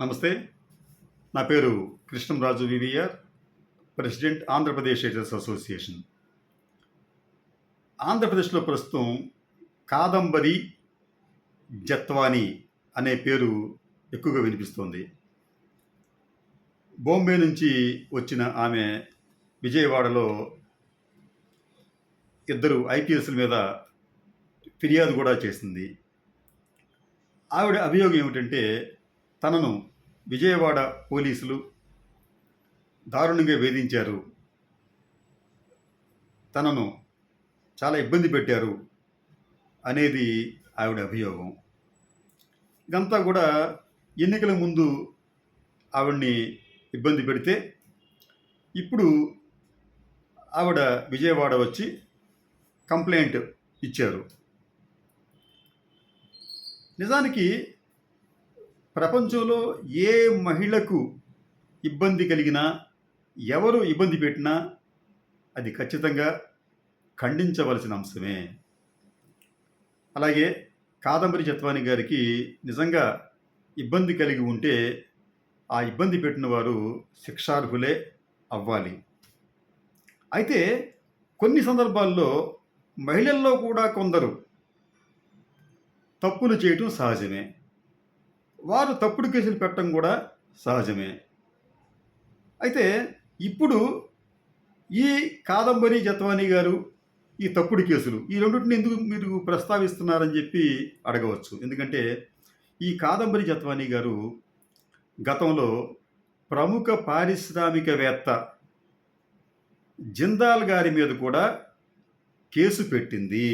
నమస్తే. నా పేరు Krishnamraju VVR president Andhra Pradesh editors association. ఆంధ్రప్రదేశ్లో ప్రస్తుతం కాదంబరి జత్వాని అనే పేరు ఎక్కువగా వినిపిస్తోంది. బాంబే నుంచి వచ్చిన ఆమె విజయవాడలో ఇద్దరు ఐపీఎస్ల మీద ఫిర్యాదు కూడా చేసింది. ఆవిడ అభియోగం ఏమిటంటే తనను విజయవాడ పోలీసులు దారుణంగా వేధించారు. తనను చాలా ఇబ్బంది పెట్టారు అనేది ఆవిడ అభియోగం. ఇదంతా కూడా ఎన్నికల ముందు ఆవిడ్ని ఇబ్బంది పెడితే ఇప్పుడు ఆవిడ విజయవాడ వచ్చి కంప్లైంట్ ఇచ్చారు. నిజానికి ప్రపంచంలో ఏ మహిళకు ఇబ్బంది కలిగినా ఎవరు ఇబ్బంది పెట్టినా అది ఖచ్చితంగా ఖండించవలసిన అంశమే. అలాగే కాదంబరి చత్వాని గారికి నిజంగా ఇబ్బంది కలిగి ఉంటే ఆ ఇబ్బంది పెట్టిన వారు శిక్షార్హులే అవ్వాలి. అయితే కొన్ని సందర్భాల్లో మహిళల్లో కూడా కొందరు తప్పులు చేయటం సహజమే. వారు తప్పుడు కేసులు పెట్టడం కూడా సహజమే. అయితే ఇప్పుడు ఈ కాదంబరి జత్వానీ గారు ఈ తప్పుడు కేసులు ఈ రెండింటిని ఎందుకు మీరు ప్రస్తావిస్తున్నారని చెప్పి అడగవచ్చు. ఎందుకంటే ఈ కాదంబరి జత్వానీ గారు గతంలో ప్రముఖ పారిశ్రామికవేత్త జిందాల్ గారి మీద కూడా కేసు పెట్టింది.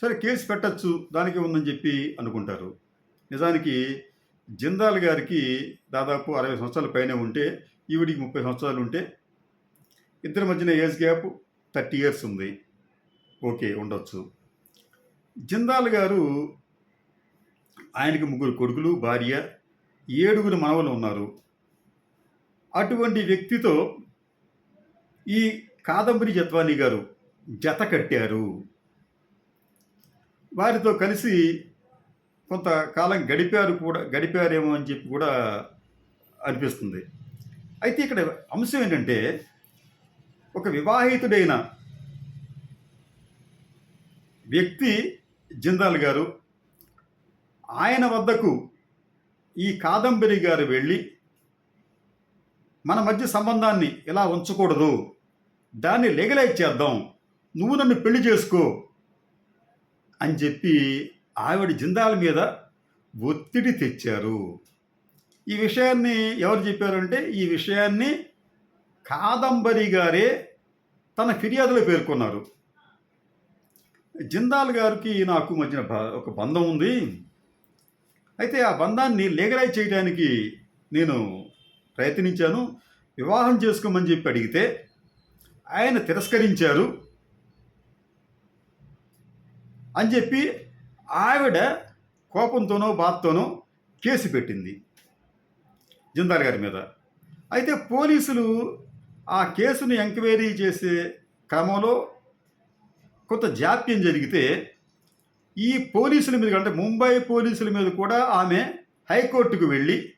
సరే కేసు పెట్టచ్చు దానికి ఉందని చెప్పి అనుకుంటారు. నిజానికి జిందాల్ గారికి దాదాపు అరవై సంవత్సరాల పైన ఉంటే ఈవిడికి ముప్పై సంవత్సరాలు ఉంటే ఇద్దరి మధ్యన ఏజ్ గ్యాప్ థర్టీ ఇయర్స్ ఉంది. ఓకే ఉండొచ్చు. జిందాల్ గారు ఆయనకి ముగ్గురు కొడుకులు భార్య ఏడుగురు మనవలు ఉన్నారు. అటువంటి వ్యక్తితో ఈ కాదంబరి జత్వాని గారు జత కట్టారు. వారితో కలిసి కొంతకాలం గడిపారు కూడా గడిపారేమో అని చెప్పి కూడా అనిపిస్తుంది. అయితే ఇక్కడ అంశం ఏంటంటే ఒక వివాహితుడైన వ్యక్తి జిందాల్ గారు ఆయన వద్దకు ఈ కాదంబరి గారు వెళ్ళి మన మధ్య సంబంధాన్ని ఇలా ఉంచకూడదు దాన్ని లీగలైజ్ చేద్దాం నువ్వు నన్ను పెళ్ళి చేసుకో అని చెప్పి ఆవిడ జిందాల మీద ఒత్తిడి తెచ్చారు. ఈ విషయాన్ని ఎవరు చెప్పారంటే ఈ విషయాన్ని కాదంబరి గారే తన ఫిర్యాదులో పేర్కొన్నారు. జిందాల్ గారికి నాకు మధ్యన బ- ఒక బంధం ఉంది. అయితే ఆ బంధాన్ని లీగలైజ్ చేయడానికి నేను ప్రయత్నించాను. వివాహం చేసుకోమని చెప్పి అడిగితే ఆయన తిరస్కరించారు. అని చెప్పి ఆవిడ కోపంతోనో బాధతోనో కేసు పెట్టింది జిందాల్ గారి మీద. అయితే పోలీసులు ఆ కేసును ఎంక్వైరీ చేసే క్రమంలో కొంత జాప్యం జరిగితే ఈ పోలీసుల మీద అంటే ముంబై పోలీసుల మీద కూడా ఆమె హైకోర్టుకు వెళ్ళి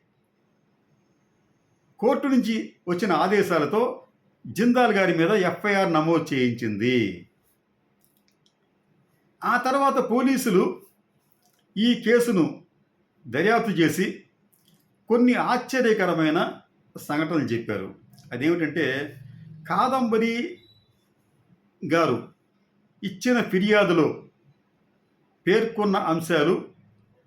కోర్టు నుంచి వచ్చిన ఆదేశాలతో జిందాల్ గారి మీద ఎఫ్ఐఆర్ నమోదు చేయించింది. ఆ తర్వాత పోలీసులు ఈ కేసును దర్యాప్తు చేసి కొన్ని ఆశ్చర్యకరమైన సంఘటనలు చెప్పారు. అదేమిటంటే కాదంబరి గారు ఇచ్చిన ఫిర్యాదులో పేర్కొన్న అంశాలు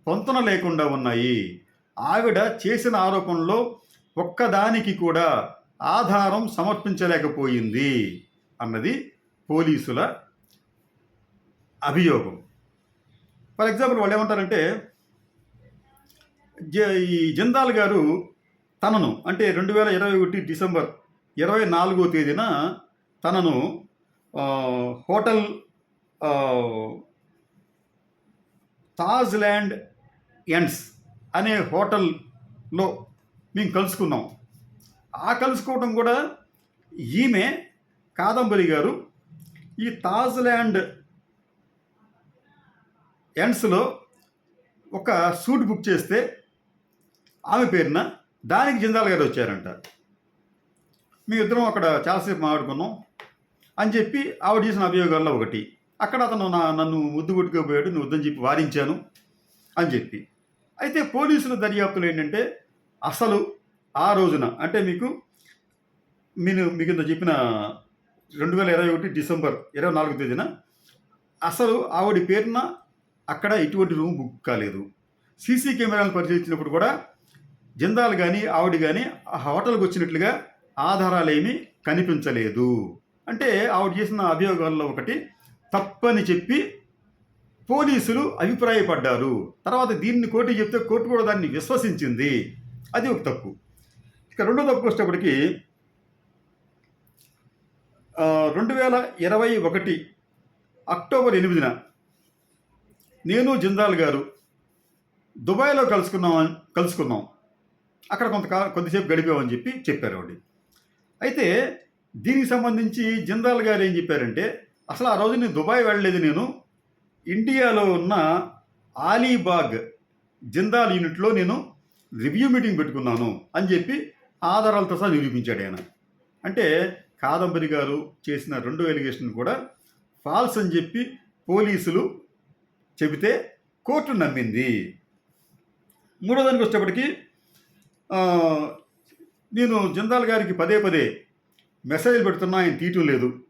పొంతన లేకుండా ఉన్నాయి. ఆవిడ చేసిన ఆరోపణలో ఒక్కదానికి కూడా ఆధారం సమర్పించలేకపోయింది అన్నది పోలీసుల అభియోగం. ఫర్ ఎగ్జాంపుల్ వాళ్ళు ఏమంటారంటే జ ఈ జిందాల్ గారు తనను అంటే రెండు వేల ఇరవై ఒకటి డిసెంబర్ ఇరవై నాలుగో తేదీన తనను హోటల్ తాజ్ ల్యాండ్ ఎండ్స్ అనే హోటల్లో మేము కలుసుకున్నాం. ఆ కలుసుకోవడం కూడా ఈమె కాదంబరి గారు ఈ తాజ్ ల్యాండ్ ఎండ్స్లో ఒక సూట్ బుక్ చేస్తే ఆమె పేరున దానికి జిందాల్ గారు వచ్చారంట. మీ ఇద్దరం అక్కడ చాలాసేపు మాట్లాడుకున్నాం. అని చెప్పి ఆవిడ చేసిన అభియోగాల్లో ఒకటి అక్కడ అతను నా నన్ను ముద్దు కొట్టుకుపోయాడు నువ్వు వద్దని చెప్పి వారించాను అని చెప్పి. అయితే పోలీసుల దర్యాప్తులు ఏంటంటే అసలు ఆ రోజున అంటే మీకు నేను మీకు చెప్పిన రెండు వేల ఇరవై ఒకటి డిసెంబర్ ఇరవై నాలుగు తేదీన అసలు ఆవిడ పేరున అక్కడ ఎటువంటి రూమ్ బుక్ కాలేదు. సీసీ కెమెరాలను పరిశీలించినప్పుడు కూడా జిందాల్ కానీ ఆవిడ కానీ ఆ హోటల్కి వచ్చినట్లుగా ఆధారాలేమీ కనిపించలేదు. అంటే ఆవిడ చేసిన అభియోగాల్లో ఒకటి తప్పని చెప్పి పోలీసులు అభిప్రాయపడ్డారు. తర్వాత దీన్ని కోర్టు చెప్తే కోర్టు కూడా దాన్ని విశ్వసించింది. అది ఒక తప్పు. ఇక రెండో తప్పు వచ్చేటప్పటికి రెండు వేల ఇరవై ఒకటి అక్టోబర్ ఎనిమిదిన నేను జిందాల్ గారు. దుబాయ్లో కలుసుకున్నాం కలుసుకున్నాం. అక్కడ కొంత కొద్దిసేపు గడిపామని చెప్పి చెప్పారు ఆవిడ. అయితే దీనికి సంబంధించి జిందాల్ గారు ఏం చెప్పారంటే అసలు ఆ రోజు నేను దుబాయ్ వెళ్ళలేదు నేను. ఇండియాలో ఉన్న ఆలీబాగ్ జిందాల్ యూనిట్లో నేను రివ్యూ మీటింగ్ పెట్టుకున్నాను అని చెప్పి ఆధారాలతో సహా నిరూపించాడు ఆయన. అంటే కాదంబరి గారు చేసిన రెండో ఎలిగేషన్ కూడా ఫాల్స్ అని చెప్పి పోలీసులు చెబితే కోర్టు నమ్మింది. మూడో దానికి వచ్చేటప్పటికి నేను జిందాల్ గారికి పదే పదే మెసేజ్లు పెడుతున్నా ఆయన తీయటం లేదు.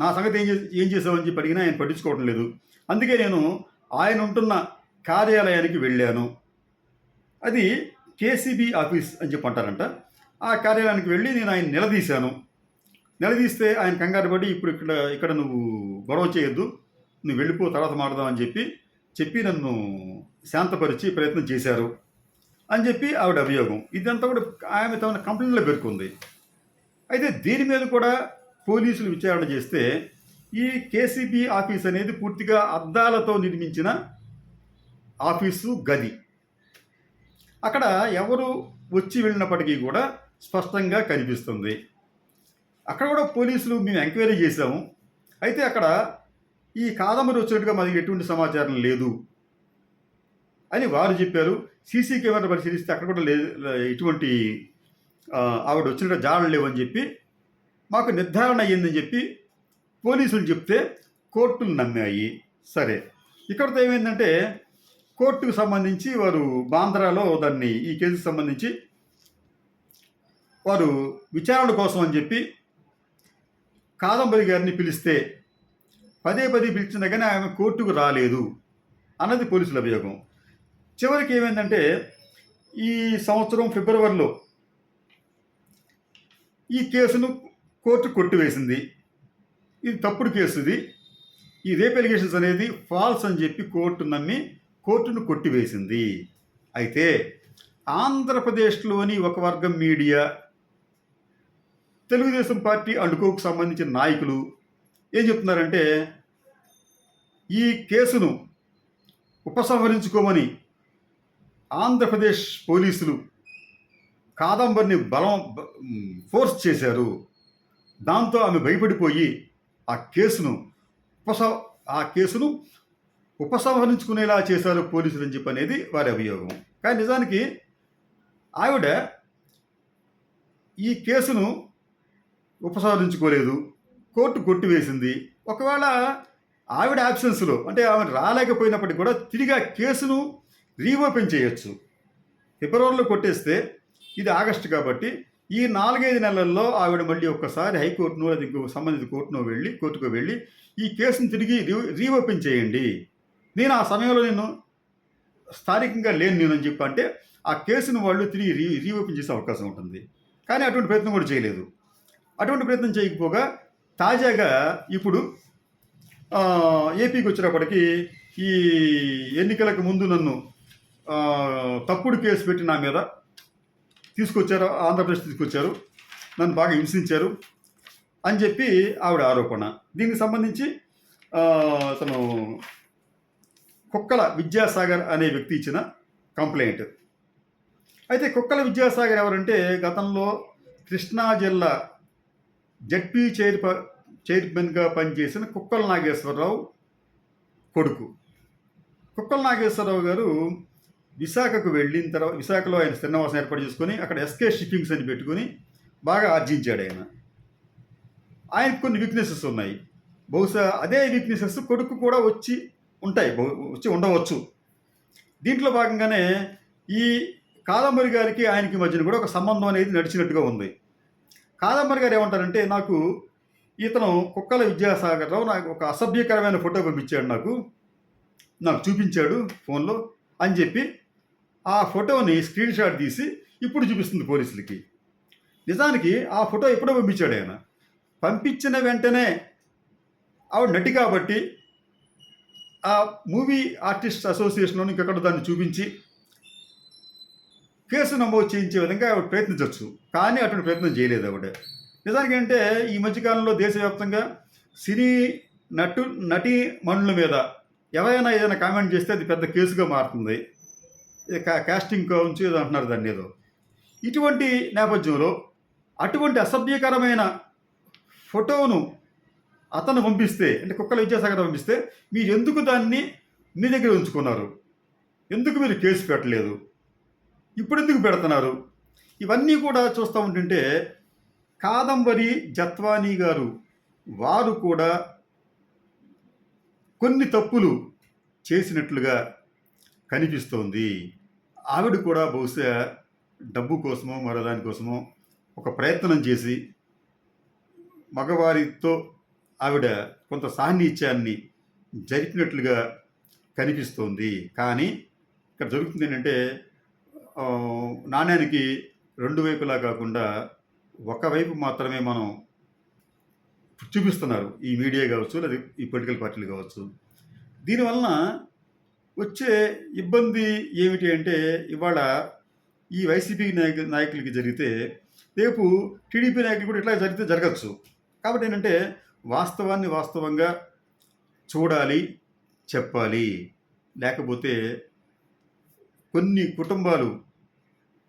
నా సంగతి ఏం చేసి ఏం చేసావని చెప్పి అడిగినా ఆయన పట్టించుకోవటం లేదు. అందుకే నేను ఆయన ఉంటున్న కార్యాలయానికి వెళ్ళాను. అది కేసీబీ ఆఫీస్ అని చెప్పి అంటారంట. ఆ కార్యాలయానికి వెళ్ళి నేను ఆయన నిలదీశాను. నిలదీస్తే ఆయన కంగారు పడి ఇప్పుడు ఇక్కడ ఇక్కడ నువ్వు గొడవ చేయొద్దు. నువ్వు వెళ్ళిపో తర్వాత మాడదాం అని చెప్పి చెప్పి నన్ను శాంతపరిచి ప్రయత్నం చేశారు. అని చెప్పి ఆవిడ అభియోగం. ఇదంతా కూడా ఆమె తమ కంప్లైంట్లో పేర్కొంది. అయితే దీని మీద కూడా పోలీసులు విచారణ చేస్తే ఈ కేసీబీ ఆఫీస్ అనేది పూర్తిగా అద్దాలతో నిర్మించిన ఆఫీసు గది. అక్కడ ఎవరు వచ్చి వెళ్ళినప్పటికీ కూడా స్పష్టంగా కనిపిస్తుంది. అక్కడ కూడా పోలీసులు మేము ఎంక్వైరీ చేశాము. అయితే అక్కడ ఈ కాదంబరి వచ్చినట్టుగా మనకి ఎటువంటి సమాచారం లేదు అని వారు చెప్పారు. సీసీ కెమెరా పరిశీలిస్తే అక్కడ కూడా లేదు ఎటువంటి ఆవిడ వచ్చినట్టు జాడలు లేవని చెప్పి మాకు నిర్ధారణ అయ్యిందని చెప్పి పోలీసులు చెప్తే కోర్టులు నమ్మాయి. సరే. ఇక్కడతో ఏమైందంటే కోర్టుకు సంబంధించి వారు బాంద్రాలో దాన్ని ఈ కేసుకు సంబంధించి వారు విచారణ కోసం అని చెప్పి కాదంబరి గారిని పిలిస్తే పదే పదే పిలిచినా కానీ ఆమె కోర్టుకు రాలేదు అన్నది పోలీసుల అభియోగం. చివరికి ఏమైందంటే ఈ సంవత్సరం ఫిబ్రవరిలో ఈ కేసును కోర్టు కొట్టివేసింది. ఇది తప్పుడు కేసు ఇది. ఈ రేప్ ఎలిగేషన్స్ అనేది ఫాల్స్ అని చెప్పి కోర్టు నమ్మి కోర్టును కొట్టివేసింది. అయితే ఆంధ్రప్రదేశ్లోని ఒక వర్గం మీడియా తెలుగుదేశం పార్టీ అండుకోకు సంబంధించిన నాయకులు ఏం చెప్తున్నారంటే ఈ కేసును ఉపసంహరించుకోమని ఆంధ్రప్రదేశ్ పోలీసులు కాదంబరిని బలం ఫోర్స్ చేశారు. దాంతో ఆమె భయపడిపోయి ఆ కేసును ఉపస ఆ కేసును ఉపసంహరించుకునేలా చేశారు పోలీసులు అని చెప్పి అనేది వారి అభియోగం. కానీ నిజానికి ఆవిడ ఈ కేసును ఉపసంహరించుకోలేదు. కోర్టు కొట్టివేసింది. ఒకవేళ ఆవిడ యాబ్సెన్స్లో అంటే ఆమె రాలేకపోయినప్పటికీ కూడా తిరిగి ఆ కేసును రీఓపెన్ చేయొచ్చు. ఫిబ్రవరిలో కొట్టేస్తే ఇది ఆగస్టు కాబట్టి ఈ నాలుగైదు నెలల్లో ఆవిడ మళ్ళీ ఒక్కసారి హైకోర్టును అది ఇంకో సంబంధిత కోర్టును వెళ్ళి కోర్టుకు వెళ్ళి ఈ కేసును తిరిగి రీ రీఓపెన్ చేయండి. నేను ఆ సమయంలో నేను స్థానికంగా లేను నేను అని చెప్పి అంటే ఆ కేసును వాళ్ళు తిరిగి రీ రీఓపెన్ చేసే అవకాశం ఉంటుంది. కానీ అటువంటి ప్రయత్నం కూడా చేయలేదు. అటువంటి ప్రయత్నం చేయకపోగా తాజాగా ఇప్పుడు ఏపీకి వచ్చినప్పటికీ ఈ ఎన్నికలకు ముందు నన్ను తప్పుడు కేసు పెట్టి నా మీద తీసుకొచ్చారు ఆంధ్రప్రదేశ్ తీసుకొచ్చారు. నన్ను బాగా హింసించారు అని చెప్పి ఆవిడ ఆరోపణ. దీనికి సంబంధించి తను కుక్కల విద్యాసాగర్ అనే వ్యక్తి ఇచ్చిన కంప్లైంట్. అయితే కుక్కల విద్యాసాగర్ ఎవరంటే గతంలో కృష్ణా జిల్లా జడ్పీ చైర్ చైర్మన్గా పనిచేసిన కుక్కల నాగేశ్వరరావు కొడుకు. కుక్కల నాగేశ్వరరావు గారు విశాఖకు వెళ్ళిన తర్వాత విశాఖలో ఆయన శ్రీనివాసం ఏర్పాటు చేసుకొని అక్కడ ఎస్కే షిప్పింగ్స్ అని పెట్టుకొని బాగా ఆర్జించాడు ఆయన. ఆయనకు కొన్ని వీక్నెసెస్ ఉన్నాయి. బహుశా అదే వీక్నెసెస్ కొడుకు కూడా వచ్చి ఉంటాయి. బహు- వచ్చి ఉండవచ్చు. దీంట్లో భాగంగానే ఈ కాదంబరి గారికి ఆయనకి మధ్యన కూడా ఒక సంబంధం అనేది నడిచినట్టుగా ఉంది. కాదంబరి గారు ఏమంటారంటే నాకు ఇతను కుక్కల విద్యాసాగర్రావు నాకు ఒక అసభ్యకరమైన ఫోటో పంపించాడు నాకు. నాకు చూపించాడు ఫోన్లో అని చెప్పి ఆ ఫోటోని స్క్రీన్ షాట్ తీసి ఇప్పుడు చూపిస్తుంది పోలీసులకి. నిజానికి ఆ ఫోటో ఎప్పుడో పంపించాడు ఆయన. పంపించిన వెంటనే ఆవిడ నటి కాబట్టి ఆ మూవీ ఆర్టిస్ట్ అసోసియేషన్లో ఇంకెక్కడ దాన్ని చూపించి కేసు నమోదు చేయించే విధంగా ఆవిడ ప్రయత్నించవచ్చు కానీ అటువంటి ప్రయత్నం చేయలేదు ఆవిడ. నిజానికి అంటే ఈ మధ్యకాలంలో దేశవ్యాప్తంగా సినీ నటు నటి మనుల మీద ఎవరైనా ఏదైనా కామెంట్ చేస్తే అది పెద్ద కేసుగా మారుతుంది. ఇది ఉంచి కాస్టింగ్ ఏదో అంటున్నారు దాన్ని ఏదో. ఇటువంటి నేపథ్యంలో అటువంటి అసభ్యకరమైన ఫోటోను అతను పంపిస్తే అంటే కుక్కల విద్యాసాగర్ పంపిస్తే మీరు ఎందుకు దాన్ని మీ దగ్గర ఉంచుకున్నారు? ఎందుకు మీరు కేసు పెట్టలేదు? ఇప్పుడు ఎందుకు పెడుతున్నారు? ఇవన్నీ కూడా చూస్తూ ఉంటుంటే కాదంబరి జత్వానీ గారు వారు కూడా కొన్ని తప్పులు చేసినట్లుగా కనిపిస్తోంది. ఆవిడ కూడా బహుశా డబ్బు కోసమో మరో దానికోసమో ఒక ప్రయత్నం చేసి మగవారితో ఆవిడ కొంత సాన్నిధ్యాన్ని జరిపినట్లుగా కనిపిస్తోంది. కానీ ఇక్కడ జరుగుతుంది ఏంటంటే నాణ్యానికి రెండు వైపులా కాకుండా ఒకవైపు మాత్రమే మనం చూపిస్తున్నారు. ఈ మీడియా కావచ్చు లేదా ఈ పొలిటికల్ పార్టీలు కావచ్చు. దీనివలన వచ్చే ఇబ్బంది ఏమిటి అంటే ఇవాళ ఈ వైసీపీ నాయకు నాయకులకి జరిగితే రేపు టీడీపీ నాయకులు కూడా ఇట్లా జరిగితే జరగచ్చు. కాబట్టి ఏంటంటే వాస్తవాన్ని వాస్తవంగా చూడాలి చెప్పాలి. లేకపోతే కొన్ని కుటుంబాలు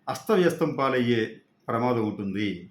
అస్తవ్యస్తం పాలయ్యే ప్రమాదం ఉంటుంది.